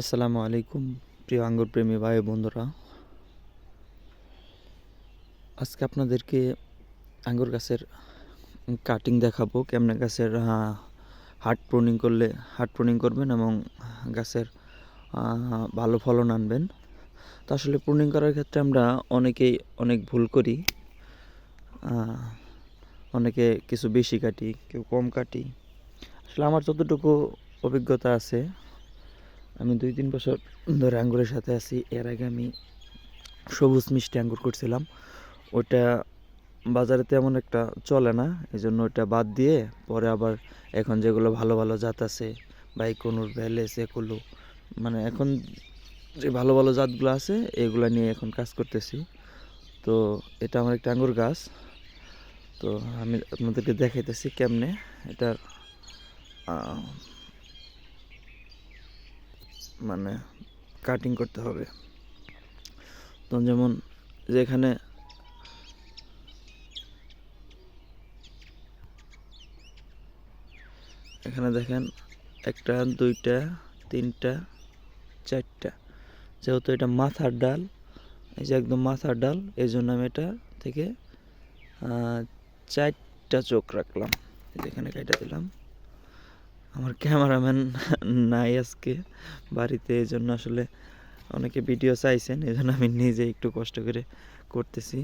আসসালামু আলাইকুম, প্রিয় আঙ্গুর প্রেমী ভাই বন্ধুরা। আজকে আপনাদেরকে আঙ্গুর গাছের কাটিং দেখাবো, কেমনে গাছের হার্ট প্রুনিং করলে হার্ট প্রুনিং করবেন এবং গাছের ভালো ফলন আনবেন। তো আসলে প্রুনিং করার ক্ষেত্রে আমরা অনেকেই অনেক ভুল করি। অনেকে কিছু বেশি কাটি, কেউ কম কাটি। আসলে আমার যতটুকু অভিজ্ঞতা আছে আমি দুই তিন বছর ধরে আঙ্গুরের সাথে আছি। এর আগে আমি সবুজ মিষ্টি আঙ্গুর করছিলাম। ওটা বাজারে তেমন একটা চলে না এই জন্য ওটা বাদ দিয়ে পরে আবার এখন যেগুলো ভালো ভালো জাত আছে বাইকনুর ভ্যালেস একুলো মানে এখন যে ভালো ভালো জাতগুলো আছে এগুলো নিয়ে এখন কাজ করতেছি। তো এটা আমার একটা আঙ্গুর গাছ। তো আমি আপনাদেরকে দেখাইতেছি কেমনে। আহ, মানে কাটিং করতে হবে। তো যেমন যেখানে এখানে দেখেন একটা, দুইটা, তিনটা, চারটা। যেহেতু এটা মাথার ডাল, এই যে একদম মাথার ডাল এই জন্য আমি এটা থেকে চারটা চোখ রাখলাম। এখানে কেটে দিলাম। আমার ক্যামেরাম্যান নাই আজকে বাড়িতে এই জন্য আসলে অনেকে ভিডিও চাইছেন এই জন্য আমি নিজে একটু কষ্ট করে করতেছি।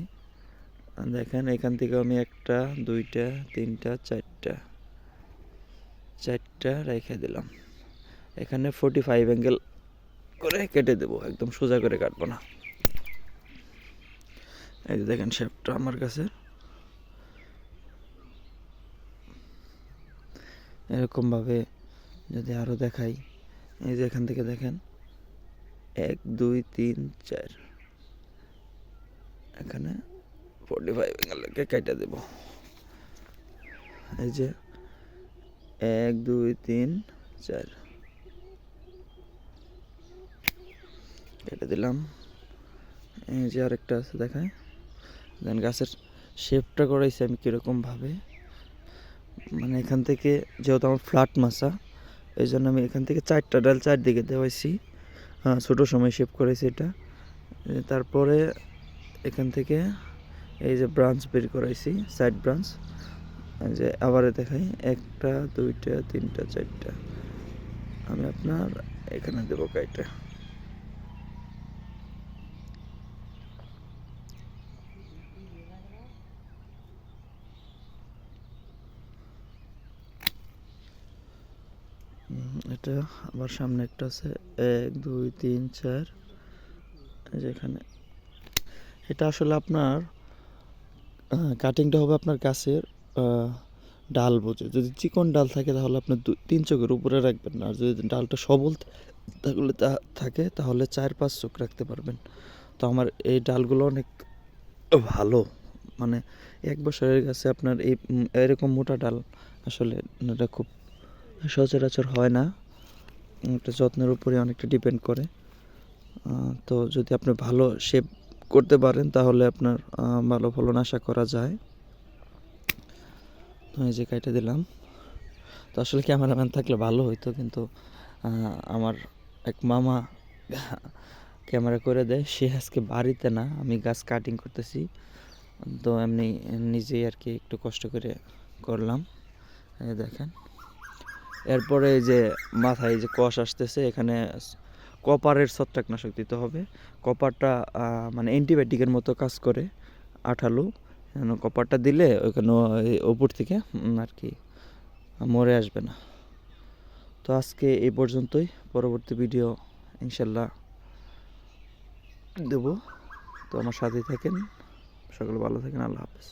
দেখেন, এখান থেকে আমি একটা, দুইটা, তিনটা, চারটা চারটা রেখে দিলাম। এখানে ফোর্টি ফাইভ অ্যাঙ্গেল করে কেটে দেবো, একদম সোজা করে কাটবো না। এই দেখেন শেপটা আমার কাছে। এরকমভাবে যদি আরও দেখাই, এই যে এখান থেকে দেখেন, এক, দুই, তিন, চার। এখানে ফোর্টি ফাইভ অ্যাঙ্গেলকে কেটে দেব। এই যে এক, দুই, তিন, চার। কেটে দিলাম। এই যে আরেকটা আছে দেখায় দেন গাছের শেপটা করাইছি আমি কীরকমভাবে। মানে এখান থেকে যেহেতু আমার ফ্ল্যাট মাসা এই জন্য আমি এখান থেকে চারটা ডাল চারদিকে দেওয়াইছি। হ্যাঁ ছোটো সময় শেপ করেছি এটা। তারপরে এখান থেকে এই যে ব্রাঞ্চ বের করাইছি সাইড ব্রাঞ্চ যে আবারে দেখাই, একটা, দুইটা, তিনটা, চারটা। আমি আপনার এখানে দেবো কাইটা এটা আবার সামনে একটা আছে। এক, দুই, তিন, চার। এই যে এখানে। এটা আসলে আপনার কাটিংটা হবে আপনার গাছের ডাল বুঝে। যদি চিকন ডাল থাকে তাহলে আপনার দুই তিন চোখের উপরে রাখবেন না। আর যদি ডালটা সবল তাহলে তা- থাকে, তাহলে চার, পাঁচ চোখ রাখতে পারবেন। তো আমার এই ডালগুলো অনেক ভালো। মানে এক বছরের গাছে আপনার এই এরকম মোটা ডাল আসলে এটা খুব সচরাচর হয় না। এটা যত্নের উপরে অনেকটা ডিপেন্ড করে। তো যদি আপনি ভালো শেপ করতে পারেন, তাহলে আপনার ভালো ফলন আশা করা যায়। তো এই যে কাইটে দিলাম। তো আসলে ক্যামেরাম্যান থাকলে ভালো হইতো, কিন্তু আমার এক মামা ক্যামেরা করে দেয়। সে আজকে বাড়িতে না, আমি গাছ কাটিং করতেছি। তো এমনি নিজেই আর কি একটু কষ্ট করে করলাম। দেখেন। এরপরে যে মাথায় যে কষ আসতেছে, এখানে কপারের ছত্রাকনাশক দিতে হবে। কপারটা মানে অ্যান্টিবায়োটিকের মতো কাজ করে, আঠালো। কপারটা দিলে ওইখানে ওপর থেকে আর কি, মরে আসবে না। তো আজকে এই পর্যন্তই। পরবর্তী ভিডিও ইনশাল্লাহ দেব। তো আমার সাথেই থাকেন। সকলে ভালো থাকেন। আল্লাহ হাফেজ।